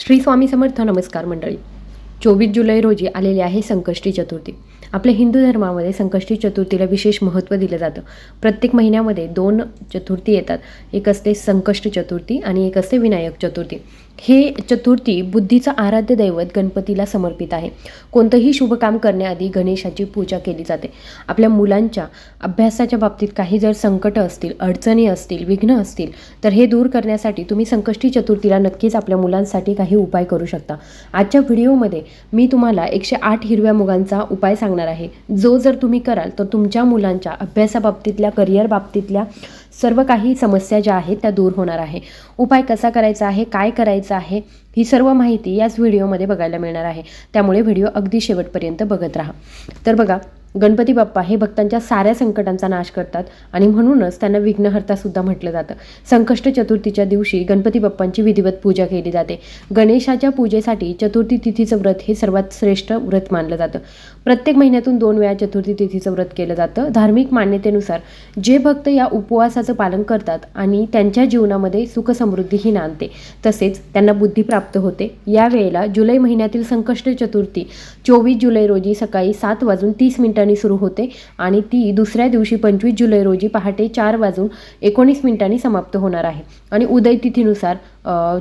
श्री स्वामी समर्थ नमस्कार मंडळी. चोवीस जुलै रोजी आलेली आहे संकष्टी चतुर्थी. आपल्या हिंदू धर्मामध्ये संकष्टी चतुर्थीला विशेष महत्त्व दिलं जातं. प्रत्येक महिन्यामध्ये दोन चतुर्थी येतात. एक असते संकष्ट चतुर्थी आणि एक असते विनायक चतुर्थी. हे चतुर्थी बुद्धीचं आराध्य दैवत गणपतीला समर्पित आहे. कोणतंही शुभ काम करण्याआधी गणेशाची पूजा केली जाते. आपल्या मुलांच्या अभ्यासाच्या बाबतीत काही जर संकटं असतील अडचणी असतील विघ्न असतील तर हे दूर करण्यासाठी तुम्ही संकष्टी चतुर्थीला नक्कीच आपल्या मुलांसाठी काही उपाय करू शकता. आजच्या व्हिडिओमध्ये मी तुम्हाला एकशे आठ हिरव्या मुगांचा उपाय सांगणार आहे. जो जर तुम्ही कराल तर तुमच्या मुलांच्या अभ्यासाबाबतीतल्या करिअर बाबतीतल्या सर्व काही समस्या ज्या आहेत त्या दूर होणार आहे. उपाय कसा करायचा आहे काय करायचं आहे ही सर्व माहिती याच व्हिडिओमध्ये बघायला मिळणार आहे. त्यामुळे व्हिडिओ अगदी शेवटपर्यंत बघत राहा. तर बघा गणपती बाप्पा हे भक्तांच्या साऱ्या संकटांचा नाश करतात आणि म्हणूनच त्यांना विघ्नहर्ता सुद्धा म्हटलं जातं. संकष्ट चतुर्थीच्या दिवशी गणपती बाप्पांची विधिवत पूजा केली जाते. गणेशाच्या पूजेसाठी चतुर्थी तिथीचं व्रत हे सर्वात श्रेष्ठ व्रत मानलं जातं. प्रत्येक महिन्यातून दोन वेळा चतुर्थी तिथीचं व्रत केलं जातं. धार्मिक मान्यतेनुसार जे भक्त या उपवासाचं पालन करतात आणि त्यांच्या जीवनामध्ये सुख समृद्धीही नांदते तसेच त्यांना बुद्धी प्राप्त होते. यावेळेला जुलै महिन्यातील संकष्ट चतुर्थी चोवीस जुलै रोजी सकाळी सात वाजून तीस मिनिटांनी सुरू होते आणि ती दुसऱ्या दिवशी पंचवीस जुलै रोजी पहाटे चार वाजून एकोणीस मिनिटांनी समाप्त होणार आहे. आणि उदय तिथीनुसार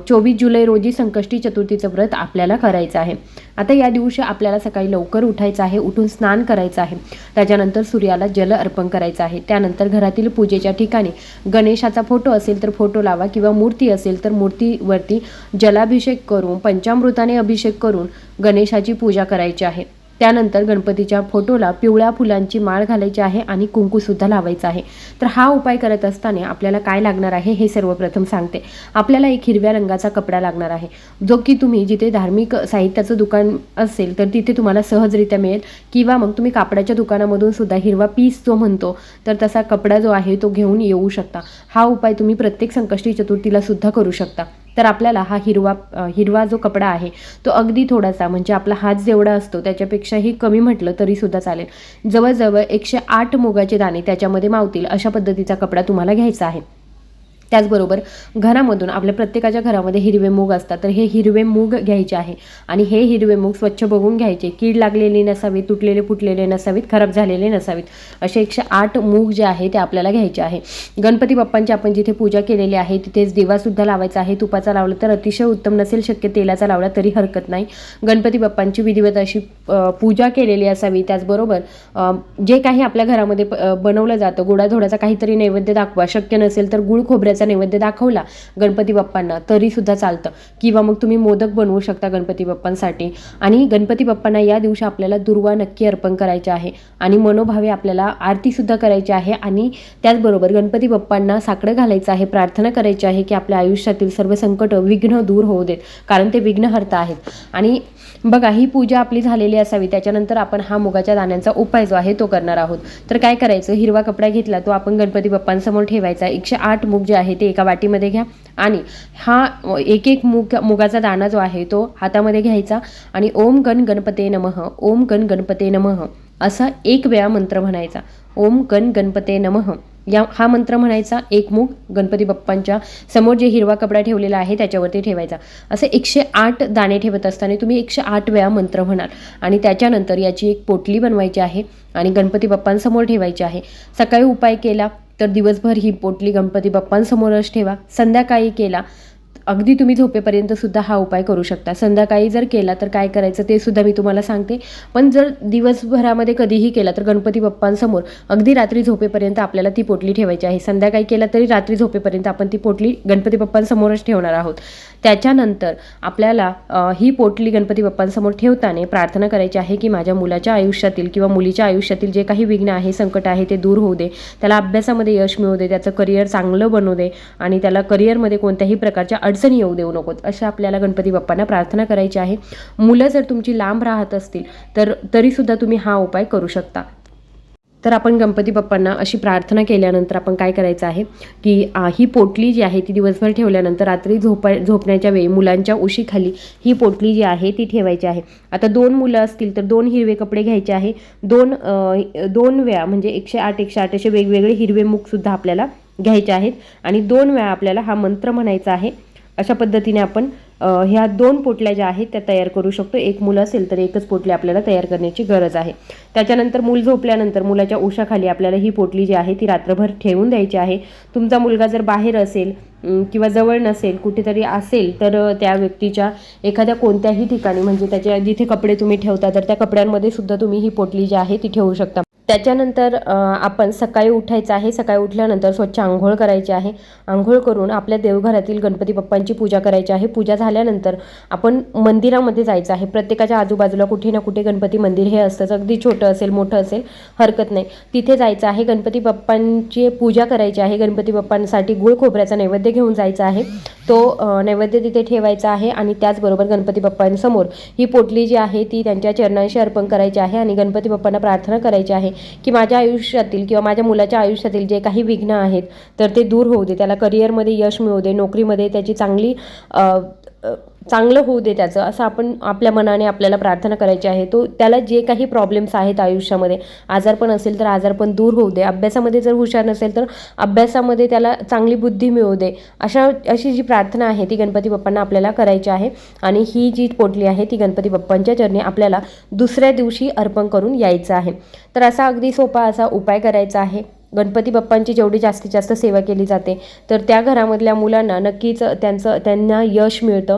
चोवीस जुलै रोजी संकष्टी चतुर्थीचं व्रत आपल्याला करायचं आहे. आता या दिवशी आपल्याला सकाळी लवकर उठायचं आहे उठून स्नान करायचं आहे. त्याच्यानंतर सूर्याला जल अर्पण करायचं आहे. त्यानंतर घरातील पूजेच्या ठिकाणी गणेशाचा फोटो असेल तर फोटो लावा किंवा मूर्ती असेल तर मूर्तीवरती जलाभिषेक करून पंचामृताने अभिषेक करून गणेशाची पूजा करायची आहे. त्यानंतर गणपतीच्या फोटोला पिवळ्या फुलांची माळ घालायची आहे आणि कुंकूसुद्धा लावायचं आहे. तर हा उपाय करत असताना आपल्याला काय लागणार आहे हे सर्वप्रथम सांगते. आपल्याला एक हिरव्या रंगाचा कपडा लागणार आहे. जो की तुम्ही जिथे धार्मिक साहित्याचं दुकान असेल तर तिथे तुम्हाला सहजरित्या मिळेल. किंवा मग तुम्ही कापडाच्या दुकानामधून सुद्धा हिरवा पीस जो म्हणतो तर तसा कपडा जो आहे तो घेऊन येऊ शकता. हा उपाय तुम्ही प्रत्येक संकष्टी चतुर्थीला सुद्धा करू शकता. तर आपल्याला हा हिरवा हिरवा जो कपडा आहे तो अगदी थोडासा म्हणजे आपला हात जेवढा असतो त्याच्यापेक्षाही कमी म्हटलं तरी सुद्धा चालेल. जवळजवळ एकशे आठ मुगाचे दाणे त्याच्यामध्ये मावतील अशा पद्धतीचा कपडा तुम्हाला घ्यायचा आहे. त्याचबरोबर घरामधून आपल्या प्रत्येकाच्या घरामध्ये हिरवे मूग असतात. तर हे हिरवे मूग घ्यायचे आहे आणि हे हिरवे मूग स्वच्छ बघून घ्यायचे. कीड लागलेली नसावीत तुटलेले फुटलेले नसावीत खराब झालेले नसावीत. असे एकशे आठ मूग जे आहे ते आपल्याला घ्यायचे आहे. गणपती बाप्पांची आपण जिथे पूजा केलेली आहे तिथेच दिवासुद्धा लावायचा आहे. तुपाचा लावला तर अतिशय उत्तम नसेल शक्य तेलाचा लावला तरी हरकत नाही. गणपती बाप्पांची विधिवत अशी पूजा केलेली असावी. त्याचबरोबर जे काही आपल्या घरामध्ये बनवलं जातं गोडाधोडाचा काहीतरी नैवेद्य दाखवा शक्य नसेल तर गुळ खोबऱ्याचा नैवेद्य दाखवला गणपती बाप्पांना तरी सुद्धा चालतं. किंवा मग तुम्ही मोदक बनवू शकता गणपती बाप्पांसाठी. आणि गणपती बाप्पांना या दिवशी आपल्याला दुर्वा नक्की अर्पण करायचे आहे. आणि मनोभावे आपल्याला आरतीसुद्धा करायची आहे. आणि त्याचबरोबर गणपती बाप्पांना साकडं घालायचं आहे प्रार्थना करायची आहे की आपल्या आयुष्यातील सर्व संकट विघ्न दूर होऊ देत. कारण ते विघ्नहर्ता आहेत. आणि बघा ही पूजा आपली झालेली असावी. त्याच्यानंतर आपण हा मुगाच्या दाण्यांचा उपाय जो आहे तो करणार आहोत. तर काय करायचं? हिरवा कपडा घेतला तो आपण गणपती बाप्पांसमोर ठेवायचा. एकशे आठ मूग जे आहे ते एका वाटीमध्ये घ्या. आणि हा एक एक मुग मुगाचा दाणा जो आहे तो हातामध्ये घ्यायचा. आणि ओम गण गणपते नमः. ओम गण गणपते नमः. असा एक वेळा मंत्र म्हणायचा. ओम गण गणपते नमः. या हा मंत्र म्हणायचा एक मूग गणपती बाप्पांच्या समोर जे हिरवा कपडा ठेवलेला आहे त्याच्यावरती ठेवायचा. असे एकशे आठ दाणे ठेवत असताना तुम्ही एकशे आठ वेळा मंत्र म्हणाल. आणि त्याच्यानंतर याची एक पोटली बनवायची आहे आणि गणपती बाप्पांसमोर ठेवायची आहे. सकाळी उपाय केला तर दिवसभर ही पोटली गणपती बाप्पांसमोरच ठेवा. संध्याकाळी केला अगदी तुम्ही झोपेपर्यंत सुद्धा हा उपाय करू शकता. संध्याकाळी जर केला तर काय करायचं ते सुद्धा मी तुम्हाला सांगते. पण जर दिवसभरामध्ये कधीही केला तर गणपती बाप्पांसमोर अगदी रात्री झोपेपर्यंत आपल्याला ती पोटली ठेवायची आहे. संध्याकाळी केला तरी रात्री झोपेपर्यंत आपण ती पोटली गणपती बाप्पांसमोरच ठेवणार आहोत. त्याच्यानंतर आपल्याला ही पोटली गणपती बाप्पांसमोर ठेवताना प्रार्थना करायची आहे की माझ्या मुलाच्या आयुष्यातील किंवा मुलीच्या आयुष्यातील जे काही विघ्न आहे संकट आहे ते दूर होऊ दे. त्याला अभ्यासामध्ये यश मिळू दे. त्याचं करिअर चांगलं बनवू दे. आणि त्याला करिअरमध्ये कोणत्याही प्रकारच्या अडचणी येऊ देऊ नकोत अशा आपल्याला गणपती बाप्पांना प्रार्थना करायची आहे. मुलं जर तुमची लांब राहत असतील तर तरीसुद्धा तुम्ही हा उपाय करू शकता. तर आपण गणपती बाप्पांना अशी प्रार्थना केल्यानंतर आपण काय करायचं आहे की ही पोटली जी आहे ती दिवसभर ठेवल्यानंतर रात्री झोपा झोपण्याच्या वेळी मुलांच्या उशीखाली ही पोटली जी आहे ती ठेवायची आहे. आता दोन मुलं असतील तर दोन हिरवे कपडे घ्यायचे आहे. दोन दोन वेळा म्हणजे एकशे आठ एकशे आठ असे वेगवेगळे हिरवे मुखसुद्धा आपल्याला घ्यायचे आहेत. आणि दोन वेळा आपल्याला हा मंत्र म्हणायचा आहे अशा पद्धतीने आपण ह्या दोन पोटल्या ज्या आहेत त्या तयार करू शकतो. एक मुलं असेल तर एकच पोटली आपल्याला तयार करण्याची गरज आहे. त्याच्यानंतर मूल झोपल्यानंतर मुलाच्या उशाखाली आपल्याला ही पोटली जी आहे ती रात्रभर ठेवून द्यायची आहे. तुमचा मुलगा जर बाहेर असेल किंवा जवळ नसेल कुठेतरी असेल तर त्या व्यक्तीच्या एखाद्या कोणत्याही ठिकाणी म्हणजे त्याच्या जिथे कपडे तुम्ही ठेवता तर त्या कपड्यांमध्ये सुद्धा तुम्ही ही पोटली जी आहे ती ठेवू शकता. त्याच्यानंतर आपण सकाळी उठायचं आहे. सकाळी उठल्यानंतर स्वच्छ आंघोळ करायची आहे. आंघोळ करून आपल्या देवघरातील गणपती बाप्पांची पूजा करायची आहे. पूजा झाल्यानंतर आपण मंदिरामध्ये जायचं आहे. प्रत्येकाच्या आजूबाजूला कुठे ना कुठे गणपती मंदिर हे असतंच. अगदी छोटं असेल मोठं असेल हरकत नाही. तिथे जायचं आहे. गणपती बाप्पांची पूजा करायची आहे. गणपती बाप्पांसाठी गुळ खोबऱ्याचा नैवेद्य घेऊन जायचा आहे. तो नैवेद्य तिथे ठेवायचा आहे आणि त्याचबरोबर गणपती बाप्पांसमोर ही पोटली जी आहे ती त्यांच्या चरणांशी अर्पण करायची आहे आणि गणपती बाप्पांना प्रार्थना करायची आहे. की माझ्या आयुष्यातील किंवा माझ्या मुलाच्या आयुष्यातील जे काही विघ्न आहेत तर ते दूर होऊ दे. त्याला करिअरमध्ये यश मिळू दे. नोकरीमध्ये त्याची चांगली चांगलं होऊ दे त्याचं असं आपण आपल्या मनाने आपल्याला प्रार्थना करायची आहे. तो त्याला जे काही प्रॉब्लेम्स आहेत आयुष्यामध्ये आजारपण असेल तर आजारपण दूर होऊ दे. अभ्यासामध्ये जर हुशार नसेल तर अभ्यासामध्ये त्याला चांगली बुद्धी मिळू दे. अशा अशी जी प्रार्थना आहे ती गणपती बाप्पांना आपल्याला करायची आहे आणि ही जी पोटली आहे ती गणपती बाप्पांच्या चरणी आपल्याला दुसऱ्या दिवशी अर्पण करून यायचं आहे. तर असा अगदी सोपा असा उपाय करायचा आहे. गणपती बाप्पांची जेवढी जास्तीत जास्त सेवा केली जाते तर त्या घरामधल्या मुलांना नक्कीच त्यांचं त्यांना यश मिळतं.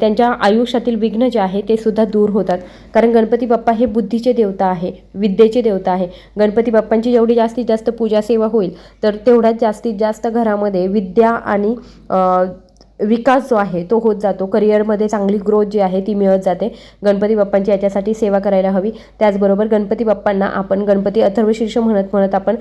त्यांच्या आयुष्यातील विघ्न जे आहे ते सुद्धा दूर होतात. कारण गणपती बाप्पा हे बुद्धीचे देवता आहे विद्येचे देवता आहे. गणपती बाप्पांची जेवढी जास्तीत जास्त पूजा सेवा होईल तर तेवढ्याच जास्तीत जास्त घरामध्ये विद्या आणि विकास जो आहे तो होत जातो. करिअरमध्ये चांगली ग्रोथ जी आहे ती मिळत जाते. गणपती बाप्पांची याच्यासाठी सेवा करायला हवी. त्याचबरोबर गणपती बाप्पांना आपण गणपती अथर्वशीर्ष म्हणत म्हणत आपण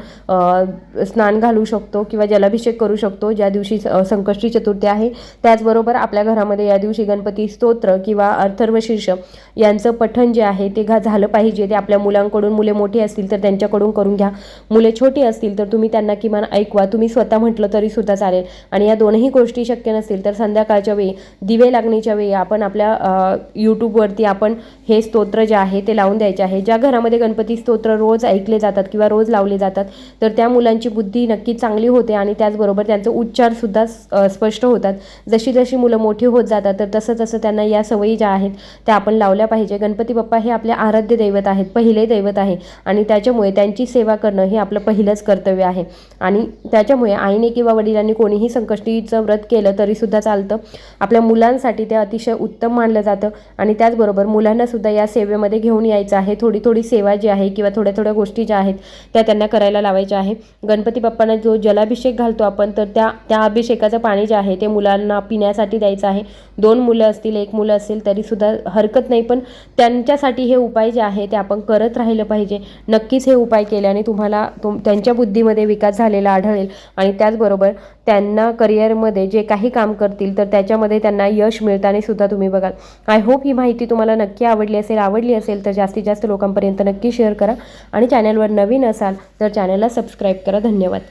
स्नान घालू शकतो किंवा जलाभिषेक करू शकतो. ज्या दिवशी संकष्टी चतुर्थी आहे त्याचबरोबर आपल्या घरामध्ये या दिवशी गणपती स्तोत्र किंवा अथर्वशीर्ष यांचं पठण जे आहे ते घा झालं पाहिजे. ते आपल्या मुलांकडून मुले मोठी असतील तर त्यांच्याकडून करून घ्या. मुले छोटी असतील तर तुम्ही त्यांना किमान ऐकवा. तुम्ही स्वतः म्हटलं तरी सुद्धा चालेल. आणि या दोनही गोष्टी शक्य नसतील तर संध्याकाळच्या वेळी दिवे लागणीच्या वेळी आपण आपल्या यूट्यूबवरती आपण हे स्तोत्र जे आहे ते लावून द्यायचे आहे. ज्या घरामध्ये गणपती स्तोत्र रोज ऐकले जातात किंवा रोज लावले जातात तर त्या मुलांची बुद्धी नक्कीच चांगली होते आणि त्याचबरोबर त्यांचे उच्चारसुद्धा स्पष्ट होतात. जशी जशी मुलं मोठी होत जातात तर तसं तसं त्यांना या सवयी ज्या आहेत त्या आपण लावल्या पाहिजे. गणपती बाप्पा हे आपले आराध्य दैवत आहेत पहिले दैवत आहे आणि त्याच्यामुळे त्यांची सेवा करणं हे आपलं पहिलंच कर्तव्य आहे. आणि त्याच्यामुळे आईने किंवा वडिलांनी कोणीही संकष्टीचं व्रत केलं तरीसुद्धा चालतं. आपल्या मुलांसाठी ते अतिशय उत्तम मानलं जातं. आणि त्याचबरोबर मुलांना सुद्धा या सेवेमध्ये घेऊन यायचं आहे. थोडी थोडी सेवा जी आहे किंवा थोड्या थोड्या गोष्टी ज्या आहेत त्या त्यांना करायला लावायच्या आहे. गणपती बाप्पांना जो जलाभिषेक घालतो आपण तर त्या त्या अभिषेकाचं पाणी जे आहे ते मुलांना पिण्यासाठी द्यायचं आहे. दोन मुलं असतील एक मुलं असेल तरीसुद्धा हरकत नाही. पण त्यांच्यासाठी हे उपाय जे आहे ते आपण करत राहिलं पाहिजे. नक्कीच हे उपाय केल्याने तुम्हाला तुम त्यांच्या बुद्धीमध्ये विकास झालेला आढळेल. आणि त्याचबरोबर त्यांना करिअरमध्ये जे काही काम करतील तर त्याच्यामध्ये त्यांना यश मिळताना सुद्धा तुम्ही बघाल. आय होप ही माहिती तुम्हाला नक्की आवडली असेल आवडली असेल तर जास्तीत जास्त लोकांपर्यंत नक्की शेअर करा. आणि चॅनलवर नवीन असाल तर चॅनलला सबस्क्राईब करा. धन्यवाद.